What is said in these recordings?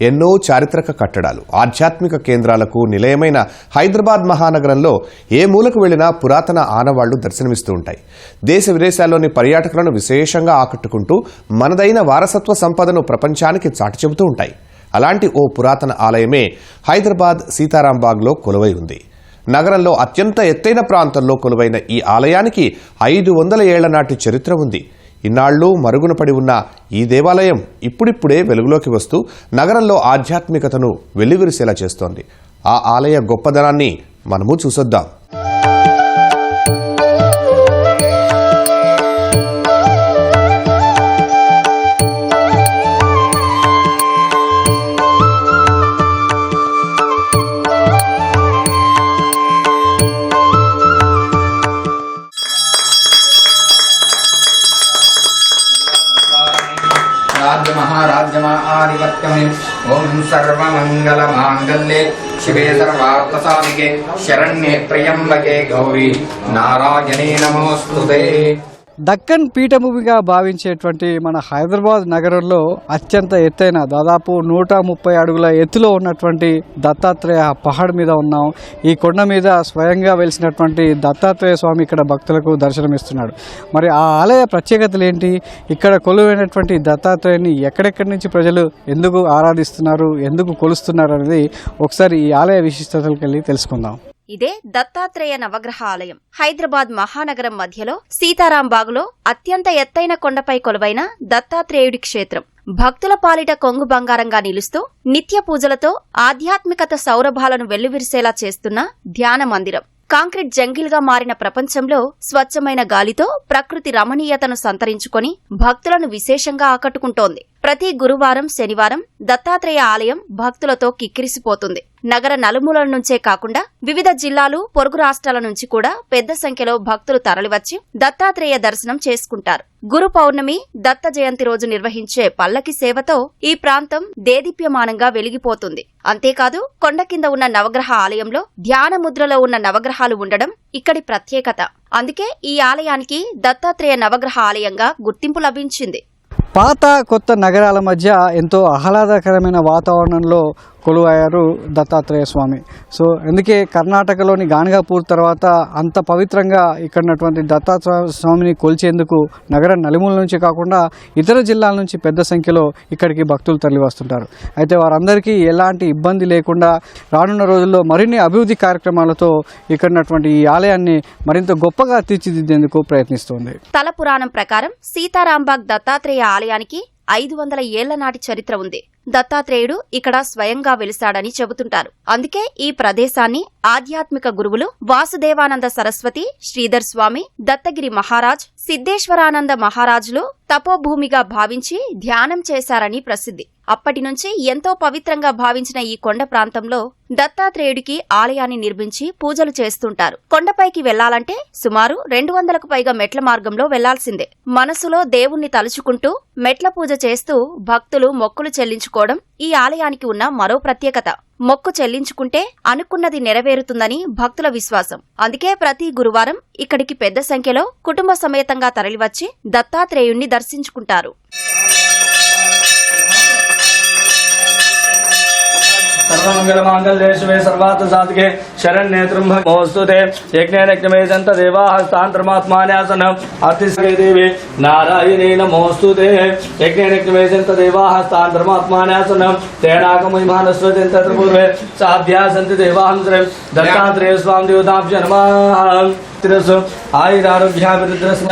ఎన్నో చారిత్రక కట్టడాలు ఆధ్యాత్మిక కేంద్రాలకు నిలయమైన హైదరాబాద్ మహానగరంలో ఏ మూలకు వెళ్ళినా పురాతన ఆనవాళ్ళు దర్శనమిస్తూ ఉంటాయి. దేశ విదేశాల్లోని పర్యాటకులను విశేషంగా ఆకట్టుకుంటూ మనదైన వారసత్వ సంపదను ప్రపంచానికి చాటి చెబుతూ ఉంటాయి. అలాంటి ఓ పురాతన ఆలయమే హైదరాబాద్ సీతారాంబాగ్లో కొలువై ఉంది. నగరంలో అత్యంత ఎత్తైన ప్రాంతంలో కొలువైన ఈ ఆలయానికి ఐదు వందల ఏళ్ళ నాటి చరిత్ర ఉంది. ఇన్నాళ్ళు మరుగున పడి ఉన్న ఈ దేవాలయం ఇప్పుడిప్పుడే వెలుగులోకి వస్తూ నగరంలో ఆధ్యాత్మికతను వెలుగురిసేలా చేస్తోంది. ఆ ఆలయ గొప్పదనాన్ని మనము చూసొద్దాం. राज्यमहाराज्यमाधिपत्यमे ॐ सर्वमङ्गलमाङ्गल्ये शिवे सर्वार्थसाधिके शरण्ये त्र्यम्बके गौरी नारायणे नमोऽस्तु ते దక్కన్ పీఠభూమిగా భావించేటువంటి మన హైదరాబాద్ నగరంలో అత్యంత ఎత్తైన దాదాపు నూట ముప్పై అడుగుల ఎత్తులో ఉన్నటువంటి దత్తాత్రేయ పహాడ్ మీద ఉన్నాం. ఈ కొండ మీద స్వయంగా వెలిసినటువంటి దత్తాత్రేయ స్వామి ఇక్కడ భక్తులకు దర్శనమిస్తున్నాడు. మరి ఆ ఆలయ ప్రత్యేకతలు ఏంటి? ఇక్కడ కొలువైనటువంటి దత్తాత్రేయని ఎక్కడెక్కడి నుంచి ప్రజలు ఎందుకు ఆరాధిస్తున్నారు? ఎందుకు కొలుస్తున్నారు అనేది ఒకసారి ఈ ఆలయ విశిష్టతలకు వెళ్ళి తెలుసుకుందాం. ఇదే దత్తాత్రేయ నవగ్రహ ఆలయం హైదరాబాద్ మహానగరం మధ్యలో సీతారాంబాగులో అత్యంత ఎత్తైన కొండపై కొలువైన దత్తాత్రేయుడి క్షేత్రం. భక్తుల పాలిట కొంగు బంగారంగా నిలుస్తూ నిత్య పూజలతో ఆధ్యాత్మికత సౌరభాలను వెల్లువిరిసేలా చేస్తున్న ధ్యాన మందిరం. కాంక్రీట్ జంగిల్గా మారిన ప్రపంచంలో స్వచ్ఛమైన గాలితో ప్రకృతి రమణీయతను సంతరించుకొని భక్తులను విశేషంగా ఆకట్టుకుంటోంది. ప్రతి గురువారం శనివారం దత్తాత్రేయ ఆలయం భక్తులతో కిక్కిరిసిపోతుంది. నగర నలుమూలల నుంచే కాకుండా వివిధ జిల్లాలు పొరుగు రాష్ట్రాల నుంచి కూడా పెద్ద సంఖ్యలో భక్తులు తరలివచ్చి దత్తాత్రేయ దర్శనం చేసుకుంటారు. గురు పౌర్ణమి దత్త జయంతి రోజు నిర్వహించే పల్లకి సేవతో ఈ ప్రాంతం దేదీప్యమానంగా వెలిగిపోతుంది. అంతేకాదు కొండ కింద ఉన్న నవగ్రహ ఆలయంలో ధ్యాన ముద్రలో ఉన్న నవగ్రహాలు ఉండడం ఇక్కడి ప్రత్యేకత. అందుకే ఈ ఆలయానికి దత్తాత్రేయ నవగ్రహ ఆలయంగా గుర్తింపు లభించింది. పాత కొత్త నగరాల మధ్య ఎంతో ఆహ్లాదకరమైన వాతావరణంలో కొలువయ్యారు దత్తాత్రేయ స్వామి. సో అందుకే కర్ణాటకలోని గానగాపూర్ తర్వాత అంత పవిత్రంగా ఇక్కడ ఉన్నటువంటి దత్తాత్రేయ స్వామిని కొలిచేందుకు నగర నలుమూల నుంచి కాకుండా ఇతర జిల్లాల నుంచి పెద్ద సంఖ్యలో ఇక్కడికి భక్తులు తరలి వస్తుంటారు అయితే వారందరికీ ఎలాంటి ఇబ్బంది లేకుండా రానున్న రోజుల్లో మరిన్ని అభివృద్ధి కార్యక్రమాలతో ఇక్కడ ఉన్నటువంటి ఈ ఆలయాన్ని మరింత గొప్పగా తీర్చిదిద్దేందుకు ప్రయత్నిస్తోంది. తల పురాణం ప్రకారం సీతారాంబాగ్ దత్తాత్రేయ ఆలయానికి ఐదు వందల ఏళ్ళ నాటి చరిత్ర ఉంది. దత్తాత్రేయుడు ఇక్కడ స్వయంగా వెలిశాడని చెబుతుంటారు. అందుకే ఈ ప్రదేశాన్ని ఆధ్యాత్మిక గురువులు వాసుదేవానంద సరస్వతి శ్రీధర్ స్వామి దత్తగిరి మహారాజ్ సిద్ధేశ్వరానంద మహారాజులు తపోభూమిగా భావించి ధ్యానం చేశారని ప్రసిద్ధి. అప్పటి నుంచి ఎంతో పవిత్రంగా భావించిన ఈ కొండ ప్రాంతంలో దత్తాత్రేయుడికి ఆలయాన్ని నిర్మించి పూజలు చేస్తుంటారు. కొండపైకి వెళ్ళాలంటే సుమారు రెండు వందలకు పైగా మెట్ల మార్గంలో వెళ్ళాల్సిందే. మనసులో దేవుణ్ణి తలుచుకుంటూ మెట్ల పూజ చేస్తూ భక్తులు మొక్కులు చెల్లించుకోవడం ఈ ఆలయానికి ఉన్న మరో ప్రత్యేకత. మొక్కు చెల్లించుకుంటే అనుకున్నది నెరవేరుతుందని భక్తుల విశ్వాసం. అందుకే ప్రతి గురువారం ఇక్కడికి పెద్ద సంఖ్యలో కుటుంబ సమేతంగా తరలివచ్చి దత్తాత్రేయుణ్ణి దర్శించుకుంటారు. सर्वमङ्गलमाङ्गल्ये शिवे सर्वार्थसाधिके शरण्ये त्र्यम्बकोऽस्तु ते यज्ञेन यज्ञमेजन्त देवाः स्थान्तरमात्मान्यासनम् अतिस्के देवी नारायणे नमोऽस्तु ते यज्ञेन यज्ञमेजन्त देवाः स्थान्तरमात्मान्यासनम् तेनाकमहिमानस्वत्यन्त तत्र पूर्वे साध्या सन्ति देवाहं दत्तात्रेय स्वामी देवताभ्य नमः తిరస్సు ఆయురారోగ్యాభివృద్ధిరస్తు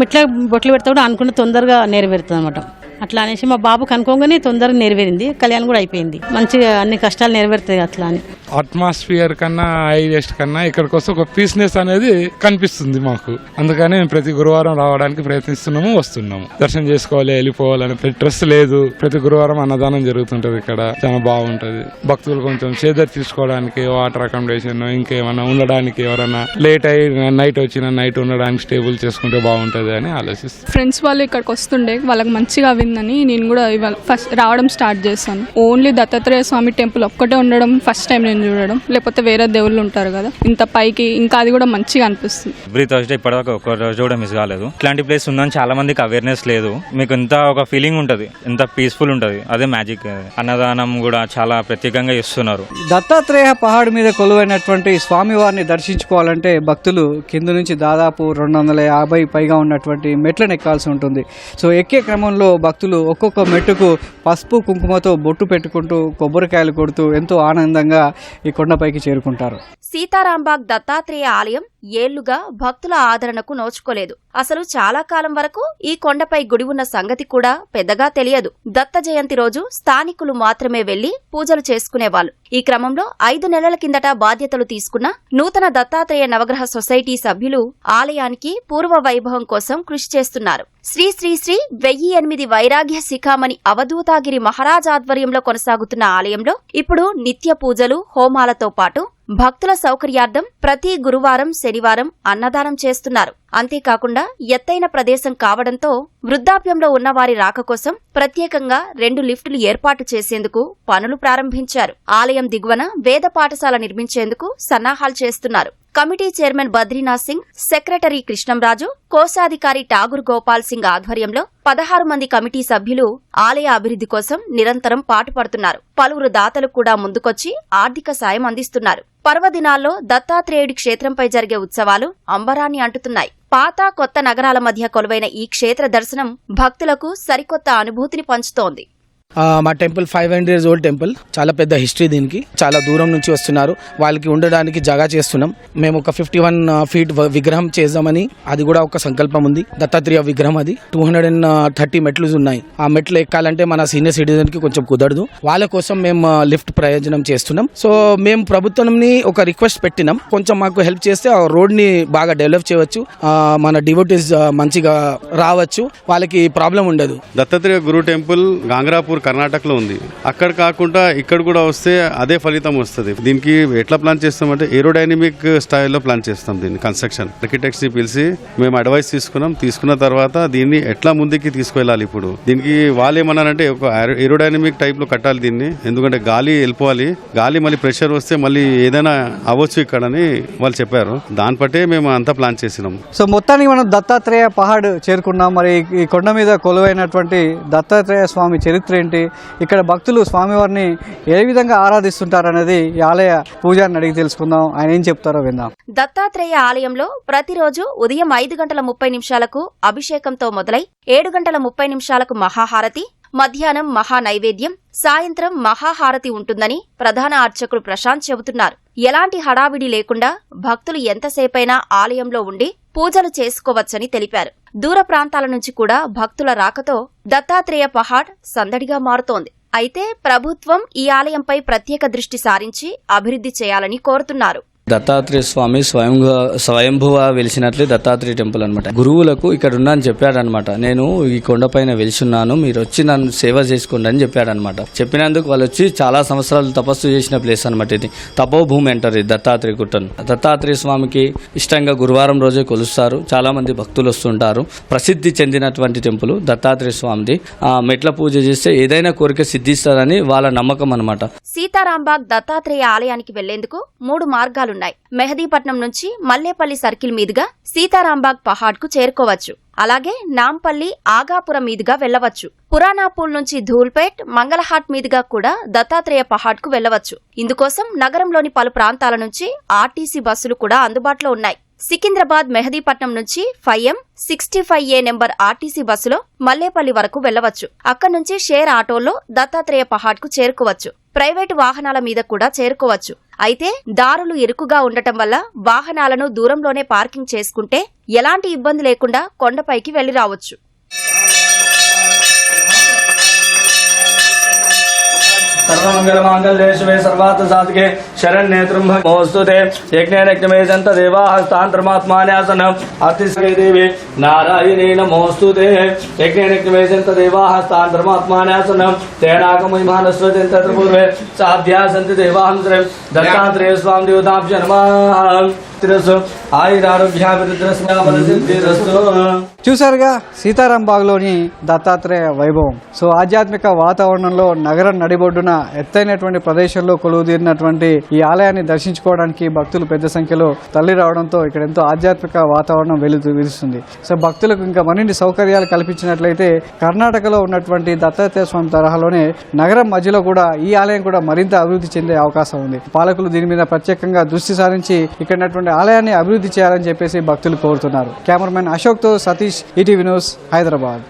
మెట్ల బొట్లు పెడతాడు అనుకున్న తొందరగా నెరవేరుతుంది అనమాట అట్లా అనేసి మా బాబుకి అనుకోగానే తొందరగా నెరవేరింది. కళ్యాణం కూడా అయిపోయింది. మంచిగా అన్ని కష్టాలు నెరవేరుతాయి అట్లా అని. అట్మాస్ఫియర్ కన్నా హైయెస్ట్ కన్నా ఇక్కడికి వస్తే ఒక పీస్నెస్ అనేది కనిపిస్తుంది మాకు. అందుకని మేము ప్రతి గురువారం రావడానికి ప్రయత్నిస్తున్నాము వస్తున్నాము. దర్శనం చేసుకోవాలి వెళ్ళిపోవాలని స్ట్రెస్ లేదు. ప్రతి గురువారం అన్నదానం జరుగుతుంటది ఇక్కడ. చాలా బాగుంటది. భక్తులు కొంచెం చేదర్ తీసుకోవడానికి వాటర్ అకామిడేషన్ ఇంకేమన్నా ఉండడానికి ఎవరైనా లేట్ అయ్యి నైట్ వచ్చిన నైట్ ఉండడానికి స్టేబుల్ చేసుకుంటే బాగుంటది అని ఆలోచిస్తాం ఫ్రెండ్స్ వాళ్ళు ఇక్కడికి వస్తుండే వాళ్ళకి మంచిగా విన్ బాగుంటుందని నేను కూడా ఇవాళ ఫస్ట్ రావడం స్టార్ట్ చేశాను. ఓన్లీ దత్తాత్రేయ స్వామి టెంపుల్ ఒక్కటే ఉండడం ఫస్ట్ టైం నేను చూడడం. లేకపోతే వేరే దేవుళ్ళు ఉంటారు కదా ఇంత పైకి ఇంకా అది కూడా మంచిగా అనిపిస్తుంది. ఎవ్రీ థర్స్డే ఇప్పటిదాకా ఒక రోజు కూడా మిస్ కాలేదు. ఇట్లాంటి ప్లేస్ ఉందని చాలా మందికి అవేర్నెస్ లేదు. మీకు ఎంత ఒక ఫీలింగ్ ఉంటుంది ఎంత పీస్ఫుల్ ఉంటుంది. అదే మ్యాజిక్ అన్నదానం కూడా చాలా ప్రత్యేకంగా ఇస్తున్నారు దత్తాత్రేయ పహాడ్ మీద కొలువైనటువంటి స్వామివారిని దర్శించుకోవాలంటే భక్తులు కింద నుంచి దాదాపు రెండు వందల యాభై పైగా ఉన్నటువంటి మెట్లను ఎక్కాల్సి ఉంటుంది. సో ఎక్కే క్రమంలో భక్తులు ఒక్కొక్క మెట్టుకు పసుపు కుంకుమతో బొట్టు పెట్టుకుంటూ కొబ్బరికాయలు కొడుతూ ఎంతో ఆనందంగా ఈ కొండపైకి చేరుకుంటారు. సీతారాంబాగ్ దత్తాత్రేయ ఆలయం ఏళ్ళుగా భక్తుల ఆదరణకు నోచుకోలేదు. అసలు చాలా కాలం వరకు ఈ కొండపై గుడి ఉన్న సంగతి కూడా పెద్దగా తెలియదు. దత్త జయంతి రోజు స్థానికులు మాత్రమే వెళ్ళి పూజలు చేసుకునేవాళ్ళు ఈ క్రమంలో ఐదు నెలల కిందట బాధ్యతలు తీసుకున్న నూతన దత్తాత్రేయ నవగ్రహ సొసైటీ సభ్యులు ఆలయానికి పూర్వ వైభవం కోసం కృషి చేస్తున్నారు. శ్రీ శ్రీ శ్రీ వెయ్యి ఎనిమిది వైరాగ్య శిఖామణి అవధూతాగిరి మహారాజ్ ఆధ్వర్యంలో కొనసాగుతున్న ఆలయంలో ఇప్పుడు నిత్య పూజలు హోమాలతో పాటు భక్తుల సౌకర్యార్థం ప్రతి గురువారం శనివారం అన్నదానం చేస్తున్నారు. అంతేకాకుండా ఎత్తైన ప్రదేశం కావడంతో వృద్ధాప్యంలో ఉన్నవారి రాక కోసం ప్రత్యేకంగా రెండు లిఫ్టులు ఏర్పాటు చేసేందుకు పనులు ప్రారంభించారు. ఆలయం దిగువన వేద పాఠశాల నిర్మించేందుకు సన్నాహాలు చేస్తున్నారు. Committee chairman Badrinath Singh secretary Krishnamraju కోశాధికారి ఠాగూర్ గోపాల్ సింగ్ ఆధ్వర్యంలో పదహారు మంది కమిటీ సభ్యులు ఆలయ అభివృద్ధి కోసం నిరంతరం పాటుపడుతున్నారు. పలువురు దాతలు కూడా ముందుకొచ్చి ఆర్థిక సాయం అందిస్తున్నారు. పర్వదినాల్లో దత్తాత్రేయుడి క్షేత్రంపై జరిగే ఉత్సవాలు అంబరాన్ని అంటుతున్నాయి. పాత కొత్త నగరాల మధ్య కొలువైన ఈ క్షేత్ర దర్శనం భక్తులకు సరికొత్త అనుభూతిని పంచుతోంది. మా temple five hundred years old temple. చాలా పెద్ద హిస్టరీ దీనికి. చాలా దూరం నుంచి వస్తున్నారు. వాళ్ళకి ఉండడానికి జగా చేస్తున్నాం. మేము ఒక ఫిఫ్టీ వన్ ఫీట్ విగ్రహం చేద్దామని అది కూడా ఒక సంకల్పం ఉంది. దత్తాత్రేయ విగ్రహం అది. టూ హండ్రెడ్ అండ్ థర్టీ మెట్లు ఉన్నాయి. ఆ మెట్లు ఎక్కాలంటే మన సీనియర్ సిటిజన్కి కొంచెం కుదరదు. వాళ్ళ కోసం మేము లిఫ్ట్ ప్రయోజనం చేస్తున్నాం. సో మేము ప్రభుత్వంని ఒక రిక్వెస్ట్ పెట్టినాం. కొంచెం మాకు హెల్ప్ చేస్తే ఆ రోడ్ని బాగా డెవలప్ చేయవచ్చు. మన డివోటీస్ మంచిగా రావచ్చు. వాళ్ళకి ప్రాబ్లం ఉండదు. దత్తాత్రేయ గురు టెంపుల్ గాంగ్రాపూర్ కర్ణాటకలో ఉంది. అక్కడ కాకుండా ఇక్కడ కూడా వస్తే అదే ఫలితం వస్తుంది. దీనికి ఎట్లా ప్లాన్ చేస్తామంటే ఏరోడైనమిక్ స్టైల్లో ప్లాన్ చేస్తాం దీన్ని కన్స్ట్రక్షన్. ఆర్కిటెక్ట్స్ని పిలిచి మేము అడ్వైస్ తీసుకున్నాం. తీసుకున్న తర్వాత దీన్ని ఎట్లా ముందుకి తీసుకువెళ్ళాలి ఇప్పుడు? దీనికి వాళ్ళు ఏమన్నారంటే ఒక ఏరోడైనమిక్ టైప్లో కట్టాలి దీన్ని. ఎందుకంటే గాలి వెళ్ళిపోవాలి. గాలి మళ్ళీ ప్రెషర్ వస్తే మళ్ళీ ఏదైనా అవ్వచ్చు ఇక్కడ అని వాళ్ళు చెప్పారు. దాన్ని బట్టే మేము అంతా ప్లాన్ చేసినాం. సో మొత్తానికి మనం దత్తాత్రేయ పహాడ్ చేరుకున్నాం. మరి ఈ కొండ మీద కొలువైనటువంటి దత్తాత్రేయ స్వామి చరిత్ర ఏంటి ఇక్కడ భక్తులు స్వామివారిని ఏ విధంగా ఆరాధిస్తుంటారనేది ఈ ఆలయ పూజారిని అడిగి తెలుసుకుందాం. ఆయన ఏం చెప్తారో విందాం. దత్తాత్రేయ ఆలయంలో ప్రతిరోజు ఉదయం ఐదు గంటల ముప్పై నిమిషాలకు అభిషేకంతో మొదలై ఏడు గంటల ముప్పై నిమిషాలకు మహాహారతి మధ్యాహ్నం మహా నైవేద్యం సాయంత్రం మహాహారతి ఉంటుందని ప్రధాన అర్చకుడు ప్రశాంత్ చెబుతున్నారు. ఎలాంటి హడావిడి లేకుండా భక్తులు ఎంతసేపైనా ఆలయంలో ఉండి పూజలు చేసుకోవచ్చని తెలిపారు. దూర ప్రాంతాల నుంచి కూడా భక్తుల రాకతో దత్తాత్రేయ పహాడ్ సందడిగా మారుతోంది. అయితే ప్రభుత్వం ఈ ఆలయంపై ప్రత్యేక దృష్టి సారించి అభివృద్ధి చేయాలని కోరుతున్నారు. దత్తాత్రేయ స్వామి స్వయంగా స్వయంభువ వెలిసినట్లే దత్తాత్రేయ టెంపుల్ అనమాట గురువులకు ఇక్కడ ఉన్నా అని చెప్పాడనమాట నేను ఈ కొండపైన వెలిచున్నాను మీరు వచ్చి నన్ను సేవ చేసుకోండి అని చెప్పాడనమాట చెప్పినందుకు వాళ్ళు వచ్చి చాలా సంవత్సరాలు తపస్సు చేసిన ప్లేస్ అనమాట ఇది. తపోభూమి అంటారు ఇది దత్తాత్రేయ గుట్టను. దత్తాత్రేయ స్వామికి ఇష్టంగా గురువారం రోజే కొలుస్తారు. చాలా మంది భక్తులు వస్తుంటారు. ప్రసిద్ధి చెందినటువంటి టెంపుల్ దత్తాత్రేయ స్వామిది. ఆ మెట్ల పూజ చేస్తే ఏదైనా కోరిక సిద్ధిస్తారని వాళ్ళ నమ్మకం అనమాట సీతారాంబాగ్ దత్తాత్రేయ ఆలయానికి వెళ్ళేందుకు మూడు మార్గాలు మార్గాలున్నాయి మెహదీపట్నం నుంచి మల్లేపల్లి సర్కిల్ మీదుగా సీతారాంబాగ్ పహాడ్కు చేరుకోవచ్చు. అలాగే నాంపల్లి ఆగాపురం మీదుగా వెళ్ళవచ్చు పురాణాపూల్ నుంచి ధూల్పేట్ మంగళహాట్ మీదుగా కూడా దత్తాత్రేయ పహాడ్కు వెళ్ళవచ్చు ఇందుకోసం నగరంలోని పలు ప్రాంతాల నుంచి ఆర్టీసీ బస్సులు కూడా అందుబాటులో ఉన్నాయి. సికింద్రాబాద్ మెహదీపట్నం నుంచి five M sixty five A number RTC బస్సులో మల్లేపల్లి వరకు వెళ్ళవచ్చు అక్కడి నుంచి షేర్ ఆటోలో దత్తాత్రేయ పహాడ్కు చేరుకోవచ్చు. ప్రైవేటు వాహనాల మీద కూడా చేరుకోవచ్చు. అయితే దారులు ఇరుకుగా ఉండటం వల్ల వాహనాలను దూరంలోనే పార్కింగ్ చేసుకుంటే ఎలాంటి ఇబ్బంది లేకుండా కొండపైకి వెళ్ళి రావచ్చు. सर्वमङ्गलमाङ्गल्ये शिवे सर्वार्थसाधके शरण्येत्रुम्भोऽस्तुते यज्ञेनज्ञमे जन्त देवाहस्तान्तरमात्मान्यासन अर्तिसगे देवे नारायणे नमोऽस्तु ते। यज्ञेनज्ञमे जन्त देवाहस्तान्तरमात्मान्यासन तेनागमयमानस्वजन्तत्र पूर्वे साध्या सन्ति देवाहन्तरे दत्तात्रेय स्वां देवताभ्य చూసారుగా సీతారాం బాగ్లోని దత్తాత్రేయ వైభవం. సో ఆధ్యాత్మిక వాతావరణంలో నగరం నడిబొడ్డున ఎత్తైనటువంటి ప్రదేశంలో కొలువుదీరినటువంటి ఈ ఆలయాన్ని దర్శించుకోవడానికి భక్తులు పెద్ద సంఖ్యలో తల్లి రావడంతో ఇక్కడ ఎంతో ఆధ్యాత్మిక వాతావరణం వెలుతు విరుస్తుంది. సో భక్తులకు ఇంకా మరిన్ని సౌకర్యాలు కల్పించినట్లయితే కర్ణాటకలో ఉన్నటువంటి దత్తాత్రేయ స్వామి తరహాలోనే నగరం మధ్యలో కూడా ఈ ఆలయం కూడా మరింత అభివృద్ధి చెందే అవకాశం ఉంది. పాలకులు దీని మీద ప్రత్యేకంగా దృష్టి సారించి ఇక్కడ ఉన్నటువంటి ఆలయాన్ని అభివృద్ధి చేయాలని చెప్పేసి భక్తులు కోరుతున్నారు. కెమెరామెన్ అశోక్తో సతీష్ ఈటీవీ న్యూస్ హైదరాబాద్.